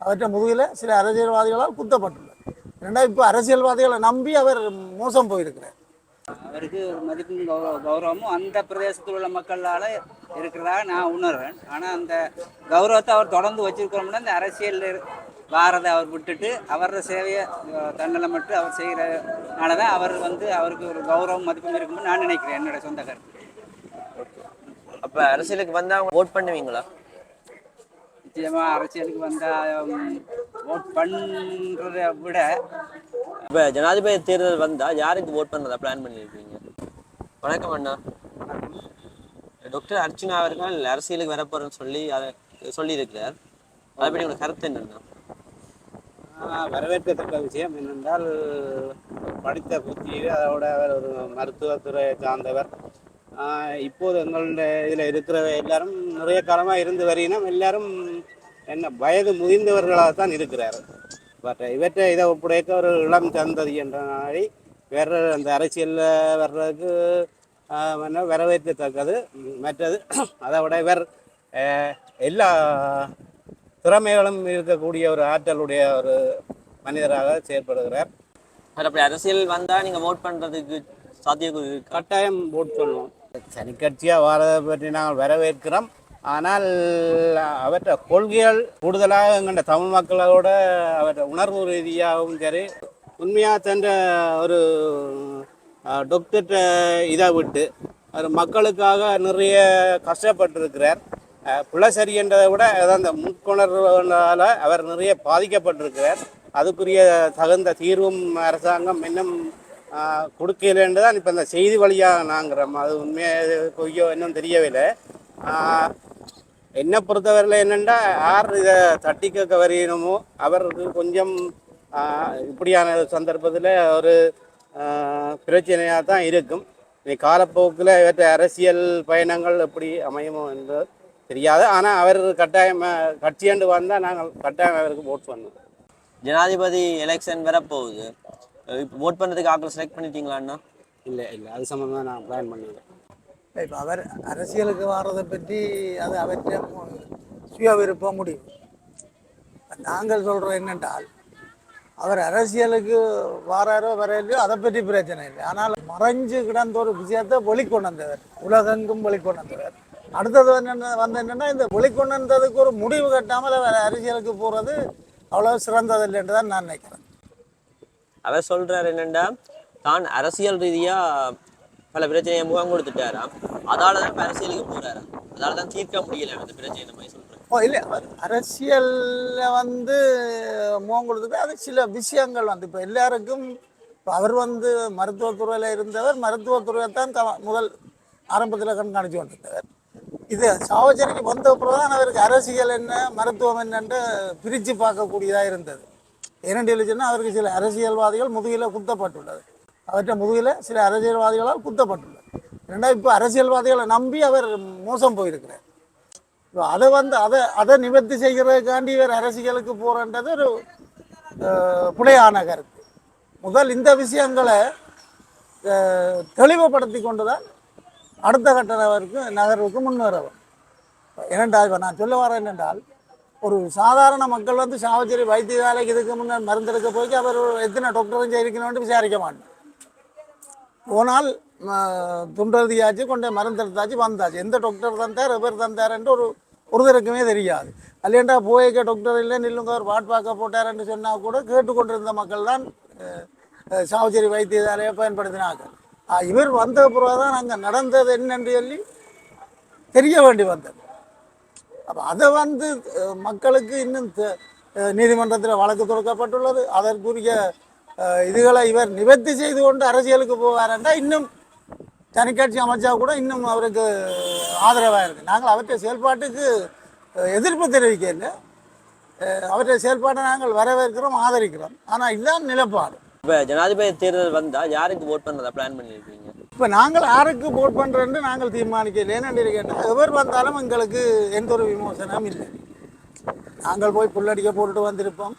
அவற்றை முதுகில் சில அரசியல்வாதிகளால் குத்தப்பட்டுள்ளது ரெண்டாவது இப்போ அரசியல்வாதிகளை நம்பி அவர் மோசம் போயிருக்கிறார். அவருக்கு ஒரு மதிப்பும் கௌரவ- கௌரவமும் அந்த பிரதேசத்தில் உள்ள மக்களால் இருக்கிறதாக நான் உணர்றேன். ஆனால் அந்த கௌரவத்தை அவர் தொடர்ந்து வச்சிருக்கிறோம்னா இந்த அரசியல் வாரதை அவர் விட்டுட்டு அவரோட சேவையை அஹ், தன்னலை மட்டும் அவர் செய்கிறனால தான் அவர் வந்து அவருக்கு ஒரு கௌரவம் மதிப்பும் இருக்கும்னு நான் நினைக்கிறேன் என்னோட சொந்த கருத்து. அப்ப அரசியலுக்கு வந்தா ஓட் பண்ணுவீங்களா? நிச்சயமாக அரசியலுக்கு வந்தால் ஓட் பண்ணுறதை விட இப்ப ஜனாதிபதி தேர்தல் வந்தா யாருக்கு ஓட் பண்றதா பிளான் பண்ணிருக்கீங்க? வணக்கம் அண்ணா. டாக்டர் அர்ச்சுனா அவர்கள் அரசியலுக்கு வரப்போறேன்னு சொல்லி அதை சொல்லியிருக்கிறார். அதை பற்றி உங்களுக்கு கருத்து என்னன்னா? வரவேற்கத்தக்க விஷயம் என்னென்றால் படித்த புத்தியில் அதோட அவர் ஒரு மருத்துவத்துறை சார்ந்தவர். இப்போது எங்களுடைய இதில் இருக்கிற எல்லாரும் நிறைய காலமாக இருந்து வரையினம் எல்லாரும் என்ன வயது முதிர்ந்தவர்களாக தான் இருக்கிறார். பட் இவற்றை இதை ஒப்படைக்க ஒரு இளம் சந்ததி என்ற நாளை வேற அந்த அரசியலில் வர்றதுக்கு என்ன வரவேற்கத்தக்கது. மற்றது அதை விட இவர் எல்லா திறமைகளும் இருக்கக்கூடிய ஒரு ஆற்றலுடைய ஒரு மனிதராக செயல்படுகிறார் அவர் அப்படி அரசியல் வந்தா நீங்க ஓட் பண்றதுக்கு சாத்தியக்கூறு இருக்கா? கட்டாயம் போட்டு சொல்லுவோம் சனிக்கட்சியாக கட்சியாக வாரதை பற்றி நாங்கள் வரவேற்கிறோம். ஆனால் அவற்றை கொள்கைகள் கூடுதலாக எங்கள்ட தமிழ் மக்களோட அவற்றை உணர்வு ரீதியாகவும் சரி உண்மையாக சென்ற ஒரு டாக்டர்கிட்ட இதை விட்டு அவர் மக்களுக்காக நிறைய கஷ்டப்பட்டிருக்கிறார். புலசரி பிள்ளை என்றதை விட அதான் அந்த முட்கொணர்வுனால அவர் நிறைய பாதிக்கப்பட்டிருக்கிறார். அதுக்குரிய தகுந்த தீர்வும் அரசாங்கம் இன்னும் கொடுக்கலன்னு தான் இப்போ இந்த செய்தி வழியாக நாங்கிறோம். அது உண்மையாக பொய்யோ இன்னும் தெரியவில்லை என்னை பொறுத்தவரையில் என்னென்னா யார் இதை தட்டி கேட்க வரையணுமோ அவருக்கு கொஞ்சம் இப்படியான சந்தர்ப்பத்தில் ஒரு பிரச்சனையாக தான் இருக்கும். இனி காலப்போக்கில் இவற்றை அரசியல் பயணங்கள் எப்படி அமையுமோ என்று தெரியாது. ஆனால் அவர் கட்டாயம் கட்சியாண்டு வந்தால் நாங்கள் கட்டாயம் அவருக்கு ஓட் பண்ணுவோம் ஜனாதிபதி எலெக்ஷன் வரப்போகுது. ஓட் பண்றதுக்கு ஆட்கள் செலக்ட் பண்ணிட்டீங்களா அண்ணா? இல்லை இல்லை. அது சம்மந்தமாக நான் பிளான் பண்ணிடுறேன். இப்போ அவர் அரசியலுக்கு வர்றதை பற்றி அது அவற்றை சுய விருப்ப முடிவு. நாங்கள் சொல்கிறோம் என்னென்றால் அவர் அரசியலுக்கு வாராரோ வரையிலையோ அதை பற்றி பிரச்சனை இல்லை. ஆனால் மறைஞ்சு கிடந்த ஒரு விஷயத்தை வெளிக்கொண்டு வந்தவர் உலகெங்கும் வெளிக்கொண்டு வந்தவர் அடுத்தது என்னென்ன வந்து என்னென்னா இந்த வெளிக்கொண்டு வந்ததுக்கு ஒரு முடிவு கட்டாமல் அவர் அரசியலுக்கு போகிறது அவ்வளோ சிறந்தது இல்லைன்னு தான் நான் நினைக்கிறேன். அவர் சொல்கிறார் என்னென்னா தான் அரசியல் ரீதியாக பல பிரச்சனையை முகம் கொடுத்துட்டாராம் அதால தான் அரசியலுக்கு போகிறாராம் அதால தான் தீர்க்க முடியல அந்த பிரச்சனை மாதிரி சொல்கிறேன் ஓ இல்லை அரசியலில் வந்து முகம் கொடுத்துட்டு அது சில விஷயங்கள் வந்து இப்போ எல்லாருக்கும் இப்போ அவர் வந்து மருத்துவத்துறையில் இருந்தவர் மருத்துவத்துறையை தான் த முதல் ஆரம்பத்தில் கண்காணித்து கொண்டிருந்தவர். இது சாவச்சேரிக்கு வந்த அப்புறம் தான் அவருக்கு அரசியல் என்ன மருத்துவம் என்னென்று பிரித்து பார்க்கக்கூடியதாக இருந்தது. ஏனென்று எழுதினா அவருக்கு சில அரசியல்வாதிகள் முதுகில் குத்தப்பட்டுள்ளது. அவற்றை முதுகில் சில அரசியல்வாதிகளால் குத்தப்பட்டுள்ளது. ரெண்டாவது இப்போ அரசியல்வாதிகளை நம்பி அவர் மோசம் போயிருக்கிறார். இப்போ அதை வந்து அதை அதை நிவர்த்தி செய்கிறதுக்காண்டி இவர் அரசியலுக்கு போகிறன்றது ஒரு புனையான கருத்து முதல் இந்த விஷயங்களை தெளிவுபடுத்தி கொண்டு தான் அடுத்த கட்ட நகருக்கு நகர்வுக்கு முன்னேறவும் ஏனென்றால் இப்போ நான் சொல்ல வரேன் என்னென்றால் ஒரு சாதாரண மக்கள் வந்து சாவச்சேரி வைத்தியசாலைக்கு இதுக்கு முன்னர் மருந்தெடுக்க போய் அவர் எத்தனை டாக்டரும் செய்திருக்கணும்னு விசாரிக்க மாட்டேன் போனால் துண்டதியாச்சு கொண்டே மருந்தெடுத்தாச்சு வந்தாச்சு. எந்த டாக்டர் தந்தார் எவர் தந்தார்ன்ட்டு ஒரு ஒருத்தருக்குமே தெரியாது. அல்லேண்டா போய்க்க டாக்டர் இல்லை நில்லுங்க ஒரு பாட் பார்க்க போட்டார்ன்னு சொன்னால் கூட கேட்டுக்கொண்டிருந்த மக்கள் தான் சாவச்சேரி வைத்தியசாலையை பயன்படுத்தினாங்க இவர் வந்த பிறகு தான் அங்கே நடந்தது என்னன்னு சொல்லி தெரிய வேண்டி வந்தது. அப்போ அதை வந்து மக்களுக்கு இன்னும் நீதிமன்றத்தில் வழக்கு தொடுக்கப்பட்டுள்ளது. அதற்குரிய இதுகளை இவர் நிவர்த்தி செய்து கொண்டு அரசியலுக்கு போவாரண்டா இன்னும் தனிக்கட்சி அமைச்சா கூட இன்னும் அவருக்கு ஆதரவாக இருக்குது நாங்கள் அவற்றை செயல்பாட்டுக்கு எதிர்ப்பு தெரிவிக்கல அவற்றை செயல்பாட்டை நாங்கள் வரவேற்கிறோம் ஆதரிக்கிறோம். ஆனால் இதுதான் நிலப்பாடு. இப்போ ஜனாதிபதி தேர்தல் வந்தால் யாருக்கு ஓட் பண்ணுறதா பிளான் பண்ணியிருக்கீங்க? இப்போ நாங்கள் யாருக்கு போட் பண்ணுறோன்னு நாங்கள் தீர்மானிக்கல. ஏன்னு கேட்டால் எவர் வந்தாலும் எங்களுக்கு எந்த ஒரு விமோசனமும் இல்லை. நாங்கள் போய் புல்லடிக்க போட்டுட்டு வந்திருப்போம்.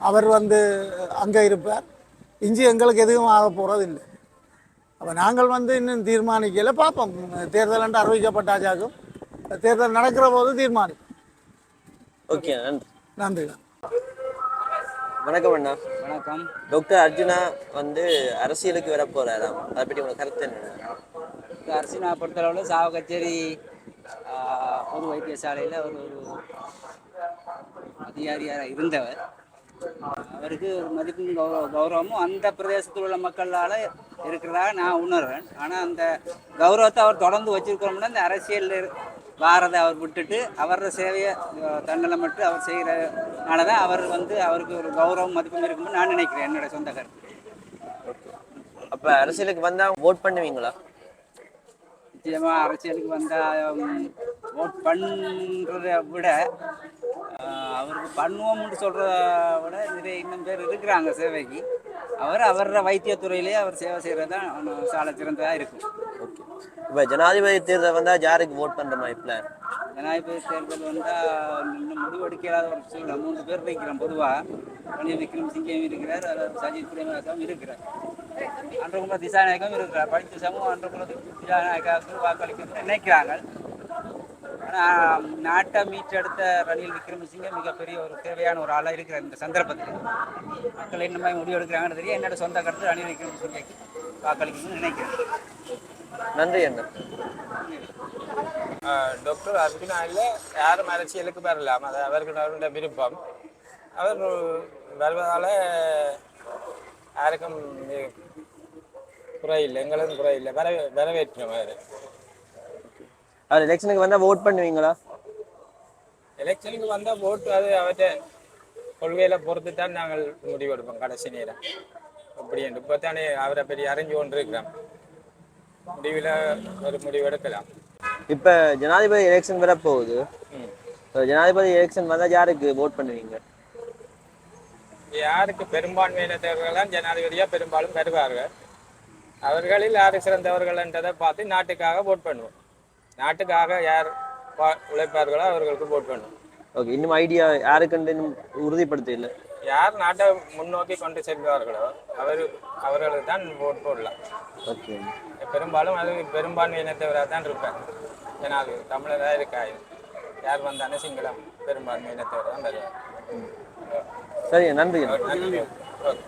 அவர் வந்து அங்கே இருப்பார். இஞ்சி எங்களுக்கு எதுவும் ஆக போகிறது இல்லை அப்போ நாங்கள் வந்து இன்னும் தீர்மானிக்கல. பார்ப்போம். தேர்தல் என்று அறிவிக்கப்பட்டாச்சாக்கும் தேர்தல் நடக்கிற போது தீர்மானிப்போம். ஓகே நன்றி. நன்றி வணக்கம் அண்ணா. வணக்கம். டாக்டர் அர்ஜுனா வந்து அரசியலுக்கு வர போறாராம் அதை பற்றி உங்க கருத்து என்ன? அரசினா பொறுத்தளவில் சாவ கச்சேரி பொது வைத்தியசாலையில் ஒரு ஒரு அதிகாரியாக இருந்தவர். அவருக்கு ஒரு மதிப்பும் கௌரவ கௌரவமும் அந்த பிரதேசத்தில் உள்ள மக்களால் இருக்கிறதா நான் உணர்றேன் ஆனால் அந்த கௌரவத்தை அவர் தொடர்ந்து வச்சிருக்கிறோம்னா இந்த அரசியலில் வாரதை அவர் விட்டுட்டு அவரோட சேவையை தன்னலம் மட்டும் அவர் செய்கிறனால தான் அவர் வந்து அவருக்கு ஒரு கௌரவம் மதிப்பும் இருக்கும்னு நான் நினைக்கிறேன் என்னோட சொந்த கருத்து. அப்ப அரசியலுக்கு வந்தா ஓட் பண்ணுவீங்களா? நிச்சயமா அரசியலுக்கு வந்தால் ஓட் பண்ணுறத விட அவருக்கு பண்ணுவோம்னு சொல்கிறத விட நிறைய இன்னும் பேர் இருக்கிறாங்க சேவைக்கு. அவர் அவரோட வைத்தியத்துறையிலே அவர் சேவை செய்கிறது தான் சால சிறந்ததாக இருக்கும். இப்போ ஜனாதிபதி தேர்தல் வந்தால் யாருக்கு ஓட் பண்ணுற மாதிரி ஜனாதிபதி தேர்தல் வந்தால் இன்னும் முடிவெடுக்கலாத ஒரு சூழ்நிலை மூன்று பேர் வைக்கிறோம் பொதுவாக ரணில் விக்ரம் சிங்கம் இருக்கிறார். அதாவது சஜித் பிரேமதாசாவும் இருக்கிறார். அன்றகுல திசாநாயகம் இருக்கிறார். படித்த சமூகம் அன்றகுல திசாநாயகாவுக்கு வாக்களிக்கணும்னு நினைக்கிறாங்க. ஆனால் நாட்டை மீட்டெடுத்த ரணில் விக்ரமசிங்க மிகப்பெரிய ஒரு தேவையான ஒரு ஆளாக இருக்கிறார் இந்த சந்தர்ப்பத்தில். மக்கள் என்ன மாதிரி முடிவு எடுக்கிறாங்கன்னு தெரியும். என்னோட சொந்த கருத்து ரணில் விக்ரமசிங்கைக்கு வாக்களிக்கணும்னு நினைக்கிறேன். நன்றி அண்ணா. டாக்டர் அர்ஜுனா இல்லை. யாரும் அரசியலுக்கு வரலாம் அது அவர்களுடைய விருப்பம். அவர் வருவதால் யாருக்கும் குறையில்லை. எங்களுக்கும் குறையில்லை. வரவே வரவேற்றோம் அவர். அவர் எலெக்ஷனுக்கு வந்தா ஓட் பண்ணுவீங்களா? எலெக்ஷனுக்கு வந்தால் ஓட்டு அது அவற்றை கொள்கையில பொறுத்து தான் நாங்கள் முடிவெடுப்போம் கடைசி நேரம். அப்படி என்று இப்போ தானே அவரை பெரிய அறிஞ்சு கொண்டு இருக்கிறோம் முடிவில் ஒரு முடிவு எடுக்கலாம். இப்ப ஜனாதிபதி எலெக்ஷன் வர போகுது ம். இப்ப ஜனாதிபதி எலெக்ஷன் வந்தா யாருக்கு ஓட் பண்ணுவீங்க? யாருக்கு பெரும்பான்மையினத்தவர்கள் தான் ஜனாதிபதியாக பெரும்பாலும் வருவார்கள். அவர்களில் யார் சிறந்தவர்கள் என்றதை பார்த்து நாட்டுக்காக ஓட் பண்ணுவோம். நாட்டுக்காக யார் உழைப்பார்களோ அவர்களுக்கு ஓட் பண்ணுவோம். ஓகே இன்னும் ஐடியா யாருக்குன்னு இன்னும் உறுதிப்படுத்த இல்லை யார் நாட்டை முன்னோக்கி கொண்டு செல்வார்களோ அவர் அவர்களுக்கு தான் ஓட் போடலாம். ஓகே. பெரும்பாலும் அது பெரும்பான்மையினத்தவராக தான் இருப்பார் ஜனாதிபதி தமிழராக இருக்காது யார் வந்தாலும் சிங்களம் பெரும்பான்மையினத்தவர் தான் வருவார். சரி நன்றி நன்றி. ஓகே.